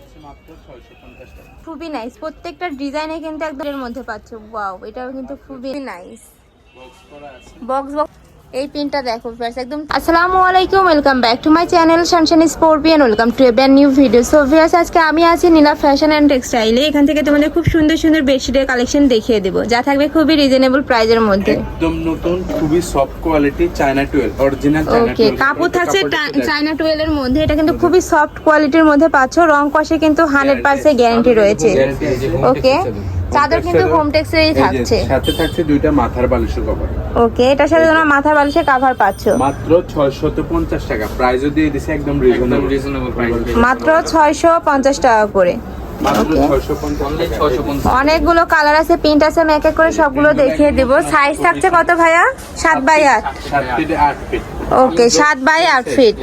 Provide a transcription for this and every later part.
দিচ্ছি মাত্র ছয়শো পঞ্চাশ টাকা। খুবই নাইস প্রত্যেকটা ডিজাইনে কিন্তু একদম এর মধ্যে পাচ্ছ। ওয়াও এটাও কিন্তু খুবই নাইস বক্স করা আছে। বক্স বক্স এই পিনটা দেখো ফ্রেন্ডস একদম আসসালামু আলাইকুম welcome back to my channel সানশান স্পোর্পিয়ান welcome to a brand new video so viewers আজকে আমি আছি নীলা ফ্যাশন অ্যান্ড টেক্সটাইলে এখান থেকে তোমাদের খুব সুন্দর সুন্দর বেডশিটের কালেকশন দেখিয়ে দেবো যা থাকবে খুবই রিজনেবল প্রাইজের মধ্যে। একদম নতুন খুবই soft quality China twill original China okay কাপড় থাকছে চায়না টুয়েলের মধ্যে এটা কিন্তু খুবই সফট কোয়ালিটির মধ্যে পাচ্ছ রং কষে কিন্তু হান্ড্রেড পার্সেন্ট গ্যারান্টি রয়েছে। ওকে চাদর কিন্তু হোম টেক্সেরই থাকছে। সাথে থাকছে দুইটা মাথার বালিশের কভার ওকে এটার সাথে তোমরা মাথার বালিশের কাভার পাচ্ছ। মাত্র ছয়শত পঞ্চাশ টাকা। প্রাইসও দিয়ে দিছে একদম রিজনেবল রিজনেবল প্রাইস মাত্র ছয়শো পঞ্চাশ টাকা করে। অনেকগুলো কালার আছে প্রিন্ট আছে আমি এক এক করে সবগুলো দেখিয়ে দিব। সাইজ থাকছে কত ভাইয়া? সাত বাই আট। ওকে সাত বাই আট ফিট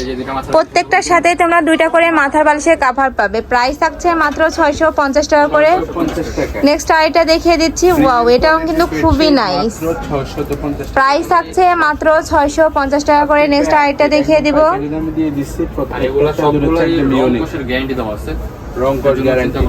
প্রত্যেকটার সাথে তোমরা দুইটা করে মাথার বালিশের কাভার পাবে। প্রাইস থাকছে মাত্র ছয়শো পঞ্চাশ টাকা করে। নেক্সট আইটা দেখিয়ে দিচ্ছি। ওয়াও এটাও কিন্তু খুবই নাইস প্রাইস থাকছে মাত্র ছয়শো পঞ্চাশ টাকা করে। নেক্সট আইটা দেখিয়ে দিব। রং কস গ্যারান্টি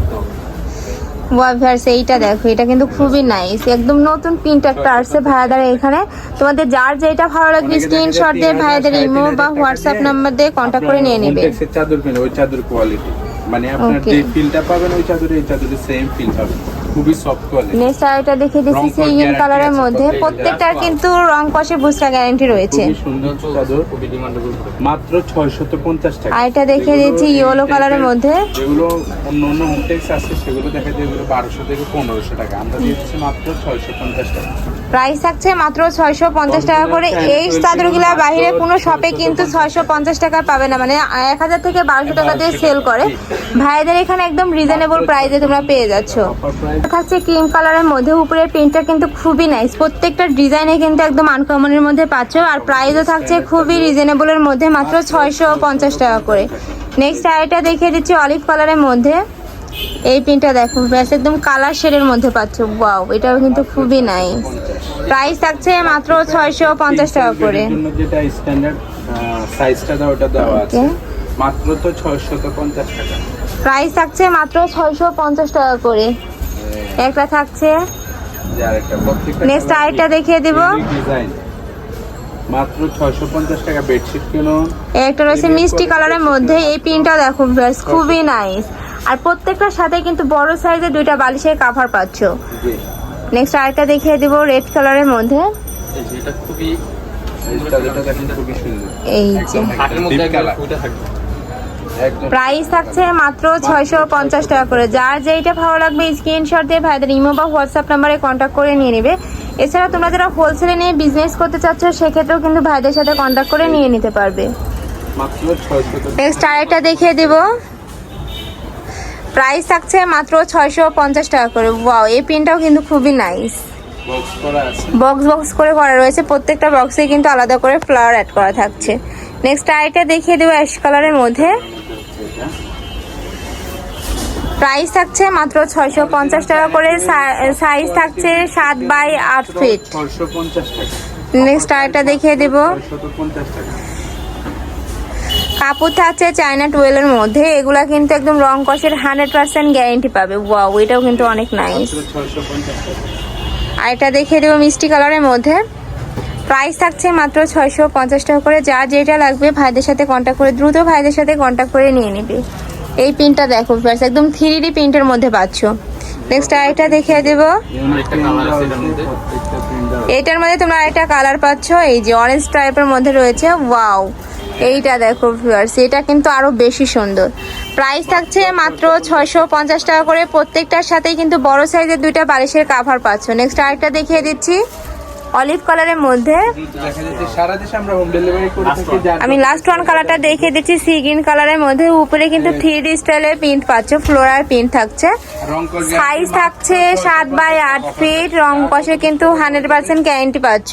ওয়াভার্স এইটা দেখো এটা কিন্তু খুবই নাইস একদম নতুন প্রিন্ট একটা আসছে ভাইয়াদের এখানে। তোমাদের যার যেটা ভালো লাগবে স্ক্রিনশট দিয়ে ভাইয়াদের ইমো বা হোয়াটসঅ্যাপ নাম্বার দিয়ে কন্ট্যাক্ট করে নিয়ে নেবে। চাদর কিনে ওই চাদর কোয়ালিটি মানে আপনার যে ফিলটা পাবেন ওই চাদরে এই চাদরে সেম ফিল পাবেন। খুবই সফট কোয়ালিটি নেক্সট আরেকটা দেখে দিচ্ছি সেই ইন কালারের মধ্যে। প্রত্যেকটার কিন্তু রং কষে বুস্টার গ্যারান্টি রয়েছে। খুবই সুন্দর চাদর। খুবই ডিমান্ডেবল মাত্র ছয়শত পঞ্চাশ টাকা। আরেকটা দেখিয়ে দিচ্ছি ইয়েলো কালারের মধ্যে। যেগুলো অন্য অন্য হোমটেক্স আছে সেগুলো দেখা যায় যেগুলো বারোশো থেকে পনেরোশো টাকা। আমরা দিচ্ছি মাত্র ছয়শো পঞ্চাশ টাকা। প্রাইস থাকছে মাত্র ছয়শো পঞ্চাশ টাকা করে। এই চাদরগুলা বাইরে কোনো শপে কিন্তু ছয়শো পঞ্চাশ টাকা। পাবে না। মানে এক হাজার থেকে বারোশো টাকা দিয়ে সেল করে। ভাইদের এখানে একদম রিজনেবল প্রাইসে তোমরা পেয়ে যাচ্ছ। অফার প্রাইস থাকছে ক্রিম কালারের মধ্যে। উপরের প্রিন্টটা কিন্তু খুবই নাইস প্রত্যেকটা ডিজাইনে কিন্তু একদম আনকমনের মধ্যে পাচ্ছ। আর প্রাইসও থাকছে খুবই রিজনেবলের মধ্যে মাত্র ছয়শো পঞ্চাশ টাকা করে। নেক্সট আরেকটা দেখিয়ে দিচ্ছি অলিভ কালারের মধ্যে। এই প্রিন্টটা দেখো ব্যাস একদম কালার শেডের মধ্যে পাচ্ছ। ওয়াও এটাও কিন্তু খুবই নাইস প্রাইস থাকছে মাত্র ছয়শো পঞ্চাশ টাকা করে। যেটা স্ট্যান্ডার্ড সাইজটা দাও ওটা দেওয়া আছে। মাত্র তো ছয়শত পঞ্চাশ টাকা। প্রাইস থাকছে মাত্র ছয়শো পঞ্চাশ টাকা করে। একটা থাকছে। নেক্সট আরেকটা দেখিয়ে দিব। মাত্র ছয়শো পঞ্চাশ টাকা বেডশিট কিনো? একটা রয়েছে মিষ্টি কালারের মধ্যে। এই প্রিন্টটা দেখো ব্যাস খুবই নাইস আর প্রত্যেকটার সাথে কিন্তু বড় সাইজের দুইটা বালিশের কাভার পাচ্ছ। নেক্সট আরেকটা দেখিয়ে দিব রেড কালারের মধ্যে। এই যে প্রাইস থাকছে মাত্র ছয়শো পঞ্চাশ টাকা করে। যার যেইটা ভালো লাগবে স্ক্রিনশট দিয়ে ভাইদের ইমো বা হোয়াটসঅ্যাপ নাম্বারে কন্ট্যাক্ট করে নিয়ে নেবে। এছাড়া তোমরা যারা হোলসেলে নিয়ে বিজনেস করতে চাচ্ছ সেক্ষেত্রেও কিন্তু ভাইদের সাথে কন্ট্যাক্ট করে নিয়ে নিতে পারবে। নেক্সট আরেকটা দেখিয়ে দিব। প্রাইস থাকছে মাত্র ছয়শো পঞ্চাশ টাকা করে। ওয়াও এই প্রিন্টটাও কিন্তু খুবই নাইস বক্স বক্স বক্স করে করা রয়েছে। প্রত্যেকটা বক্সে কিন্তু আলাদা করে ফ্লাওয়ার অ্যাড করা থাকছে। নেক্সট আরেকটা দেখিয়ে দেবো অ্যাশ কালারের মধ্যে। এটা প্রাইস থাকছে মাত্র ছয়শো পঞ্চাশ টাকা করে। সাইজ থাকছে সাত বাই আট ফিট নেক্সট আরেকটা দেখিয়ে দেব। কাপড় থাকছে চায়না টুয়েলের মধ্যে। এগুলা কিন্তু একদম রং কষের হান্ড্রেড পার্সেন্ট গ্যারেন্টি পাবে। ওয়াও এটাও কিন্তু অনেক নাইস আরেকটা দেখিয়ে দেবো মিষ্টি কালারের মধ্যে। প্রাইস থাকছে মাত্র ছয়শো পঞ্চাশ টাকা করে। যা যেটা লাগবে ভাইদের সাথে কন্ট্যাক্ট করে, দ্রুত ভাইদের সাথে কন্ট্যাক্ট করে নিয়ে নেবে। এই প্রিন্টটা দেখো ব্যাস একদম থ্রি ডি প্রিন্টের মধ্যে পাচ্ছ। নেক্সট আরেকটা দেখিয়ে দেবো। এটার মধ্যে তোমরা আরেকটা কালার পাচ্ছ, এই যে অরেঞ্জ টাইপের মধ্যে রয়েছে। ওয়াও এইটা দেখো ভিউয়ার্স এটা কিন্তু আরও বেশি সুন্দর। প্রাইস থাকছে মাত্র ছয়শো পঞ্চাশ টাকা করে। প্রত্যেকটার সাথেই কিন্তু বড় সাইজের দুইটা বালিশের কাভার পাচ্ছ। নেক্সট আরেকটা দেখিয়ে দিচ্ছি। অলিভ কালারের মধ্যে। দেখা যাচ্ছে সারা দেশে আমরা হোম ডেলিভারি করে থাকি যার আমি লাস্ট ওয়ান কালারটা দেখিয়ে দিচ্ছি সি গ্রিন কালারের মধ্যে। উপরে কিন্তু থ্রি ডি স্টাইলের প্রিন্ট পাচ্ছ ফ্লোরার প্রিন্ট থাকছে। সাইজ থাকছে সাত বাই আট ফিট রং কষে কিন্তু হান্ড্রেড পার্সেন্ট গ্যারেন্টি পাচ্ছ।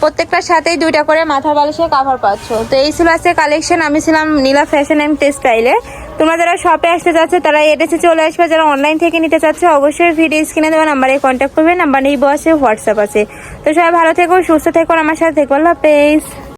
প্রত্যেকটার সাথেই দুইটা করে মাথা বালিশের কাভার পাচ্ছ। তো এই ছিল আজকে কালেকশন আমি ছিলাম নীলা ফ্যাশন অ্যান্ড টেক্সটাইলে তোমরা যারা শপে আসতে চাচ্ছ, তারা এডেসে চলে আসবে। যারা অনলাইন থেকে নিতে চাচ্ছে, অবশ্যই ভিডিও স্ক্রিনে দেওয়া নাম্বারে কন্ট্যাক্ট করবে। নাম্বার নেই বসে হোয়াটসঅ্যাপ আছে। তো সবাই ভালো থেকো, সুস্থ থেকো আমার সাথে থেকো। আল্লাহ